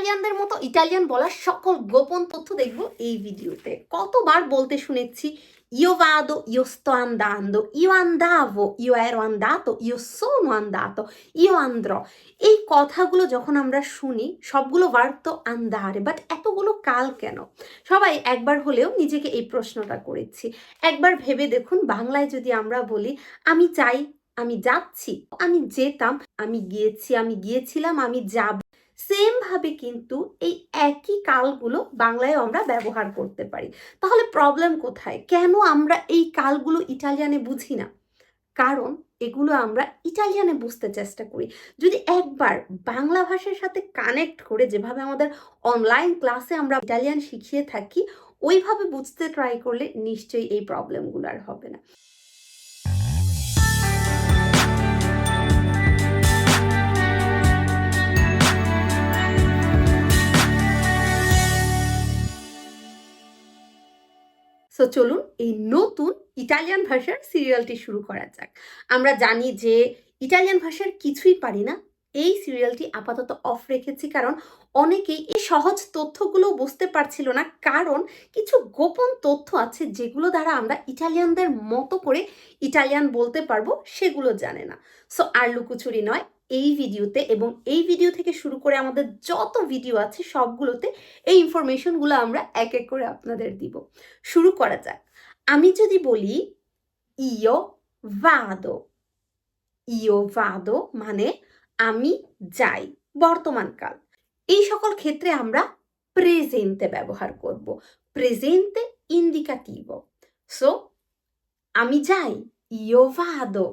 ইটালিয়ানদের মতো ইটালিয়ান বলার সকল গোপন তথ্য দেখব এই ভিডিওতে। কতবার বলতে শুনেছি io vado, io sto andando, io andavo, io ero andato, io sono andato, io andrò। এই কথাগুলো যখন আমরা শুনি সবগুলো ভার্ব তো আন্দারে বাট এতগুলো কাল কেন? সবাই একবার হলেও নিজেকে এই প্রশ্নটা করেছি। একবার ভেবে দেখুন বাংলায় যদি আমরা বলি আমি চাই আমি যাচ্ছি আমি যেতাম আমি গিয়েছি আমি গিয়েছিলাম আমি যাব সেম ভাবে কিন্তু এই একই কালগুলো বাংলায় আমরা ব্যবহার করতে পারি। তাহলে প্রবলেম কোথায়? কেন আমরা এই কালগুলো ইটালিয়ানে বুঝি না? কারণ এগুলো আমরা ইটালিয়ানে বুঝতে চেষ্টা করি। যদি একবার বাংলা ভাষার সাথে কানেক্ট করে যেভাবে আমাদের অনলাইন ক্লাসে আমরা ইটালিয়ান শিখিয়ে থাকি, ওইভাবে বুঝতে ট্রাই করলে নিশ্চয়ই এই প্রবলেমগুলো আর হবে না। সো চলুন এই নতুন ইটালিয়ান ভাষার সিরিয়ালটি শুরু করা যাক। আমরা জানি যে ইটালিয়ান ভাষার কিছুই পারি না। এই সিরিয়ালটি আপাতত অফ রেখেছি কারণ অনেকেই এই সহজ তথ্যগুলো বুঝতে পারছিল না। কারণ কিছু গোপন তথ্য আছে যেগুলো দ্বারা আমরা ইটালিয়ানদের মতো করে ইটালিয়ান বলতে পারব, সেগুলো জানে না। সো আর লুকোচুরি নয়। এই ভিডিওতে এবং এই ভিডিও থেকে শুরু করে আমাদের যত ভিডিও আছে, সবগুলোতে এই ইনফরমেশনগুলো আমরা এক এক করে আপনাদের দিব। শুরু করা যাক। আমি যদি বলি, ইয়ো ভাদো। ইয়ো ভাদো মানে আমি যাই বর্তমানকাল এই সকল ক্ষেত্রে আমরা প্রেজেন্টে ব্যবহার করব। প্রেজেন্টে ইন্ডিকাটিভো সো আমি যাই, ইয়ো ভাদো।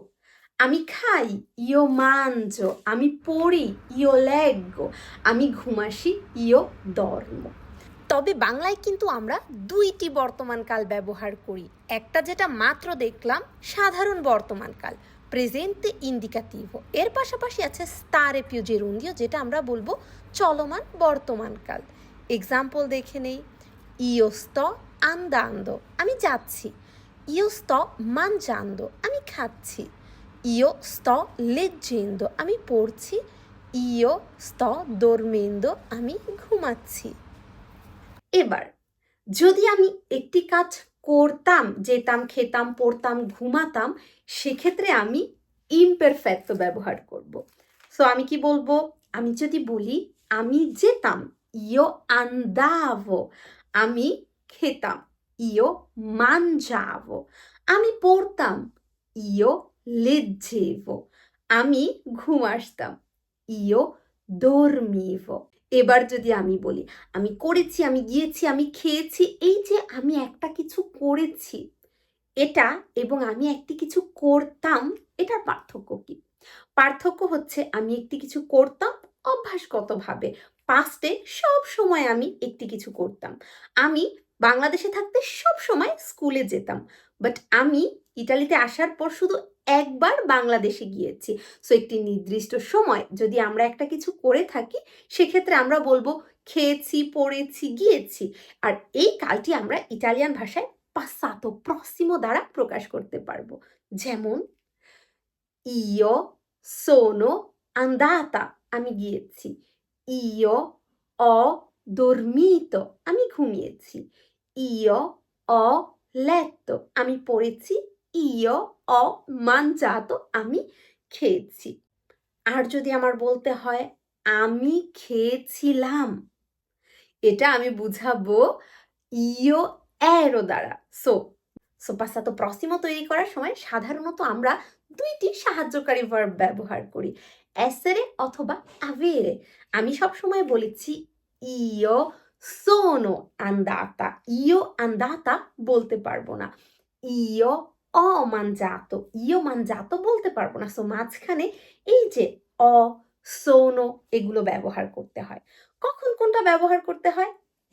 আমি খাই, ইয়ো মাঞ্জো আমি পড়ি, ইয়ো লেগো আমি ঘুমাসি, ইয়ো ধর্ম তবে বাংলায় কিন্তু আমরা দুইটি বর্তমানকাল ব্যবহার করি। একটা যেটা মাত্র দেখলাম, সাধারণ বর্তমানকাল প্রেজেন্টে ইন্ডিকাটিভো এর পাশাপাশি আছে স্তারে পিউ জেরুন্দিও যেটা আমরা বলব চলমান বর্তমানকাল এক্সাম্পল দেখে নেই ইয়ো স্ত আন্দান্দো, আমি যাচ্ছি। ইয়ো স্ত মানজান্দো, আমি খাচ্ছি। ইয়ো স্ত লেজ্জেন্দো আমি পড়ছি ইয়ো স্ত দোরমেন্দো আমি ঘুমাচ্ছি। এবার, যদি আমি একটি কাজ করতাম, যেতাম, খেতাম, পড়তাম, ঘুমাতাম, সেক্ষেত্রে আমি ইমপারফেক্ট ব্যবহার করব। সো আমি কি বলব? আমি যদি বলি, আমি যেতাম ইয়ো আন্দাভো আমি খেতাম ইয়ো মানজাভো আমি পড়তাম ইয়ো লেজ্জেভো আমি ঘুম আসতাম, ইয়ো দর্মিভো এবার যদি আমি বলি, আমি করেছি, আমি গিয়েছি, আমি খেয়েছি, এই যে আমি একটা কিছু করেছি, এটা এবং আমি একটি কিছু করতাম, এটার পার্থক্য কি? পার্থক্য হচ্ছে আমি একটি কিছু করতাম অভ্যাসগতভাবে। পাস্টে সব সময় আমি একটি কিছু করতাম। আমি বাংলাদেশে থাকতে সব সময় স্কুলে যেতাম। বাট আমি ইটালিতে আসার পর শুধু একবার বাংলাদেশে গিয়েছি। সো একটি নির্দিষ্ট সময় যদি আমরা একটা কিছু করে থাকি, সেক্ষেত্রে আমরা বলব খেয়েছি, পড়েছি, গিয়েছি। আর এই কালটি আমরা ইটালিয়ান ভাষায় পাসাতো প্রসিমো দ্বারা প্রকাশ করতে পারব। যেমন ইয়ো সোনো আন্দাতা আমি গিয়েছি। ইয় অ দর্মিতো আমি ঘুমিয়েছি। ইয়ো অ লেত্তো আমি পড়েছি। ইয়ো অ মানজাতো আমি খেয়েছি। আর যদি আমার বলতে হয়, আমি খেয়েছিলাম। এটা আমি বুঝাবো ইয়ো এরো দ্বারা। সো সো পাসাতো প্রসিমো তৈরি করার সময় সাধারণত আমরা দুইটি সাহায্যকারী ভার্ব ব্যবহার করি এসেরে অথবা আভেরে আমি সব সময় বলেছি ইয়ো সোনো আন্দাতা ইয়ো আন্দাতা বলতে পারব না ইয়ো অ মানজাতো ইয়ো মানজাতো বলতে পারব না সো মাঝখানে এই যে অ সোনো এগুলো ব্যবহার করতে হয়। কখন কোনটা ব্যবহার করতে হয়?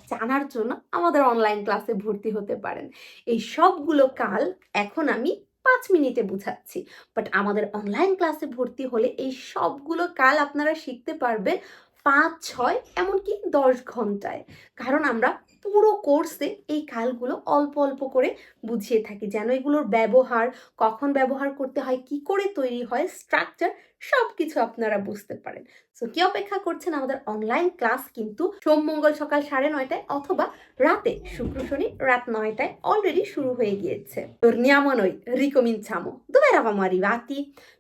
জানার জন্য আমাদের অনলাইন ক্লাসে ভর্তি হতে পারেন। এই সবগুলো কাল এখন আমি পাঁচ মিনিটে বুঝাচ্ছি। বাট আমাদের অনলাইন ক্লাসে ভর্তি হলে এই সবগুলো কাল আপনারা শিখতে পারবেন পাঁচ ছয় এমনকি দশ ঘন্টায় কারণ আমরা পুরো কোর্সে এই কালগুলো অল্প অল্প করে বুঝিয়ে থাকি যেন এগুলোর ব্যবহার কখন ব্যবহার করতে হয় কি করে তৈরি হয় স্ট্রাকচার সব কিছু আপনারা বুঝতে পারেন সো কি অপেক্ষা করছেন আমাদের অনলাইন ক্লাস কিন্তু সোম মঙ্গল সকাল সাড়ে নয়টায় অথবা রাতে শুক্র শনি রাত নয়টায় অলরেডি শুরু হয়ে গিয়েছে Torniamo a noi, ricominciamo. Dove eravamo arrivati?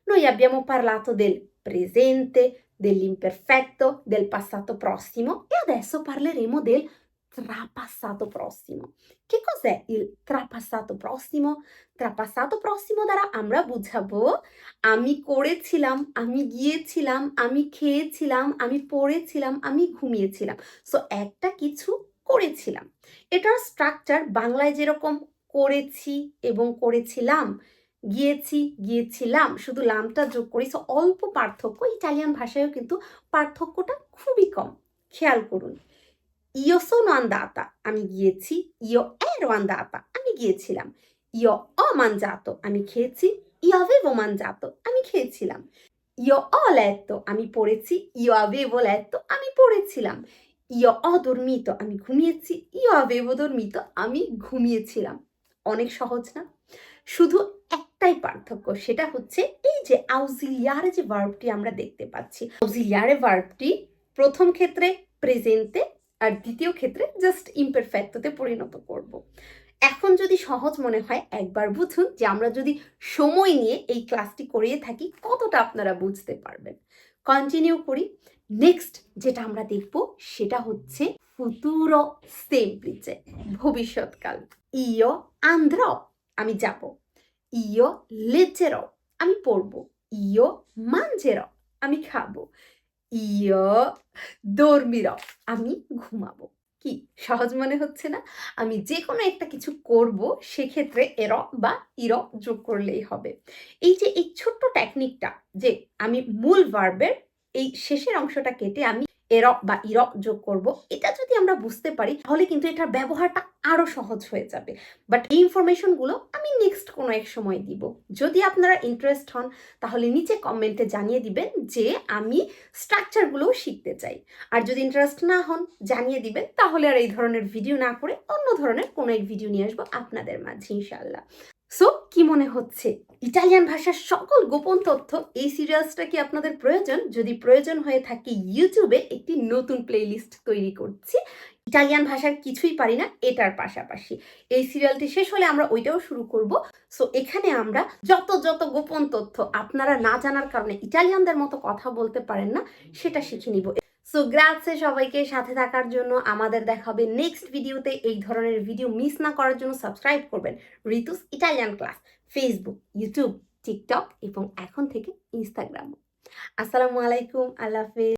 Noi abbiamo parlato del dell'imperfetto, del passato prossimo e adesso parleremo del trapassato prossimo. Che cos'è il trapassato prossimo? Trapassato prossimo দ্বারা আমরা বুঝাবো আমি করেছিলাম আমি গিয়েছিলাম আমি খেয়েছিলাম আমি পড়েছিলাম আমি ঘুমিয়েছিলাম সো একটা কিছু করেছিলাম এটার স্ট্রাকচার বাংলায় যেরকম করেছি এবং করেছিলাম গিয়েছি, গিয়েছিলাম, শুধু লামটা যোগ করি সো অল্প পার্থক্য, ইটালিয়ান ভাষায়ও কিন্তু পার্থক্যটা খুবই কম, খেয়াল করুন। ইয়ো sono andata, আমি গিয়েছি ইয়ো ero andata, আমি গিয়েছিলাম। ইয়ো mangiato, আমি খেয়েছি, io avevo mangiato, আমি খেয়েছিলাম। Ho letto, আমি পড়েছি, io avevo letto, আমি পড়েছিলাম। ইয় dormito, আমি ঘুমিয়েছি, io avevo dormito, আমি ঘুমিয়েছিলাম। অনেক সহজ না। শুধু একটাই পার্থক্য, সেটা হচ্ছে এই যে আউজিলিয়ারে যে ভার্বটি আমরা দেখতে পাচ্ছি। আউজিলিয়ারে ভার্বটি প্রথম ক্ষেত্রে প্রেজেন্টে আর দ্বিতীয় ক্ষেত্রে জাস্ট ইমপারফেক্টতে পরিণত করব। এখন যদি সহজ মনে হয়, একবার বুঝুন যে আমরা যদি সময় নিয়ে এই ক্লাসটি করিয়ে থাকি, কতটা আপনারা বুঝতে পারবেন। কন্টিনিউ করি। নেক্সট যেটা আমরা দেখব, সেটা হচ্ছে ফুতুরো সেমপ্লিচে ভবিষ্যৎকাল। ইয়ো আন্ধ্র আমি যাব। ইয়ো লেজের আমি পড়ব। ইয়ো মানজের আমি খাব। ইয়ো দর্মির আমি ঘুমাবো। কি, সহজ মনে হচ্ছে না? আমি যে কোনো একটা কিছু করব, সেক্ষেত্রে এর বা ইর যোগ করলেই হবে। এই যে, এই ছোট্ট টেকনিকটা যে আমি মূল ভার্বের এই শেষের অংশটা কেটে আমি এর বা ইর যোগ করব, এটা যদি আমরা বুঝতে পারি, তাহলে কিন্তু এটার ব্যবহারটা আরও সহজ হয়ে যাবে। বাট এই ইনফরমেশনগুলো আমি নেক্সট কোনো এক সময় দিব। যদি আপনারা ইন্টারেস্ট হন, তাহলে নিচে কমেন্টে জানিয়ে দিবেন যে আমি স্ট্রাকচারগুলোও শিখতে চাই। আর যদি ইন্টারেস্ট না হন, জানিয়ে দিবেন, তাহলে আর এই ধরনের ভিডিও না করে অন্য ধরনের কোনো এক ভিডিও নিয়ে আসব আপনাদের মাঝে ইনশাল্লাহ সো কি মনে হচ্ছে? ইটালিয়ান ভাষার সকল গোপন তথ্য এই সিরিয়ালসটা কি আপনাদের প্রয়োজন? যদি প্রয়োজন হয়ে থাকে ইউটিউবে একটি নতুন প্লেলিস্ট তৈরি করছি। ইটালিয়ান ভাষার কিছুই পারি না, এটার পাশাপাশি। এই সিরিয়ালটি শেষ হলে আমরা ওইটাও শুরু করব। সো এখানে আমরা যত যত গোপন তথ্য আপনারা না জানার কারণে ইটালিয়ানদের মতো কথা বলতে পারেন না, সেটা শিখে নিব। সো গ্রাৎসে সবাইকে সাথে থাকার জন্য। আমাদের দেখাবে নেক্সট ভিডিওতে এই ধরনের ভিডিও মিস না করার জন্য সাবস্ক্রাইব করবেন। Ritu's Italian class Facebook YouTube TikTok এবং এখন থেকে ইনস্টাগ্রাম আসসালামু আলাইকুম। আল্লাহ হাফেজ।